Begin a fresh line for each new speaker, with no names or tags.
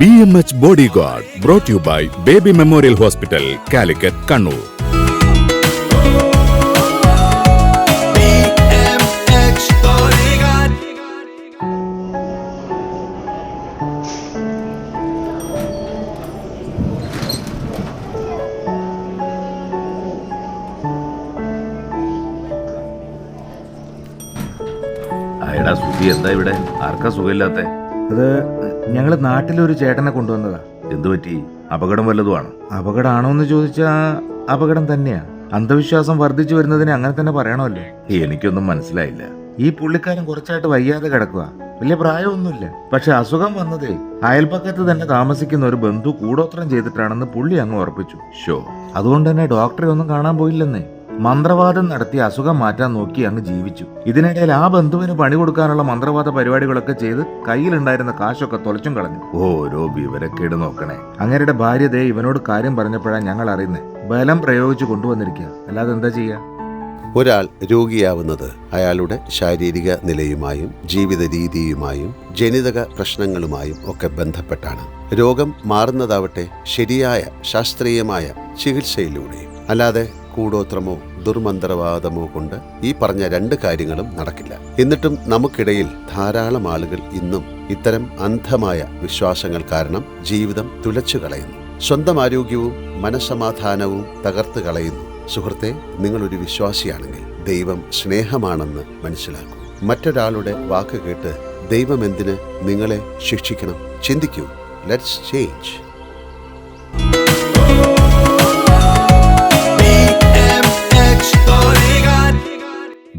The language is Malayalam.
B M H bodyguard brought you by baby memorial hospital Calicut Kannur
എടാ സുധി എന്താ ഇവിടെ ആർക്കാ സുഖമില്ലാത്തേ
അത് ഞങ്ങൾ നാട്ടിലൊരു ചേട്ടനെ കൊണ്ടുവന്നതാ
എന്തു പറ്റി അപകടം വല്ലതുമാണ്
അപകടമാണോ എന്ന് ചോദിച്ചാ അപകടം തന്നെയാ അന്ധവിശ്വാസം വർദ്ധിച്ചു വരുന്നതിന് അങ്ങനെ തന്നെ പറയണമല്ലോ
എനിക്കൊന്നും മനസ്സിലായില്ല
ഈ പുള്ളിക്കാരൻ കുറച്ചായിട്ട് വയ്യാതെ കിടക്കുക വലിയ പ്രായമൊന്നുമില്ല പക്ഷെ അസുഖം വന്നതേ അയൽപ്പക്കത്ത് തന്നെ താമസിക്കുന്ന ഒരു ബന്ധു കൂടോത്രം ചെയ്തിട്ടാണെന്ന് പുള്ളി അങ്ങ് ഉറപ്പിച്ചു
ഷോ
അതുകൊണ്ട് തന്നെ ഡോക്ടറെ ഒന്നും കാണാൻ പോയില്ലെന്നേ മന്ത്രവാദം നടത്തി അസുഖം മാറ്റാൻ നോക്കി അങ്ങ് ജീവിച്ചു ഇതിനിടയിൽ ആ ബന്ധുവിന് പണി കൊടുക്കാനുള്ള മന്ത്രവാദ പരിപാടികളൊക്കെ ചെയ്ത് കയ്യിലുണ്ടായിരുന്ന കാശൊക്കെ തൊലച്ചും കളഞ്ഞു
ഓരോ വിവരക്കേട് നോക്കണേ
അങ്ങേരുടെ ഭാര്യ ദേ ഇവനോട് കാര്യം പറഞ്ഞപ്പോഴാണ് ഞങ്ങൾ അറിയുന്നത് ബലം പ്രയോഗിച്ചു കൊണ്ടുവന്നിരിക്കുക അല്ലാതെ എന്താ ചെയ്യാ
ഒരാൾ രോഗിയാവുന്നത് അയാളുടെ ശാരീരിക നിലയുമായും ജീവിത രീതിയുമായും ജനിതക പ്രശ്നങ്ങളുമായും ഒക്കെ ബന്ധപ്പെട്ടാണ് രോഗം മാറുന്നതാവട്ടെ ശരിയായ ശാസ്ത്രീയമായ ചികിത്സയിലൂടെയും അല്ലാതെ കൂടോത്രമോ ദുർമന്ത്രവാദമോ കൊണ്ട് ഈ പറഞ്ഞ രണ്ട് കാര്യങ്ങളും നടക്കില്ല എന്നിട്ടും നമുക്കിടയിൽ ധാരാളം ആളുകൾ ഇന്നും ഇത്തരം അന്ധമായ വിശ്വാസങ്ങൾ കാരണം ജീവിതം തുലച്ചു കളയുന്നു സ്വന്തം ആരോഗ്യവും മനസമാധാനവും തകർത്ത് കളയുന്നു സുഹൃത്തെ നിങ്ങളൊരു വിശ്വാസിയാണെങ്കിൽ ദൈവം സ്നേഹമാണെന്ന് മനസ്സിലാക്കൂ മറ്റൊരാളുടെ വാക്ക് കേട്ട് ദൈവം എന്തിന് നിങ്ങളെ ശിക്ഷിക്കണം ചിന്തിക്കൂ let's change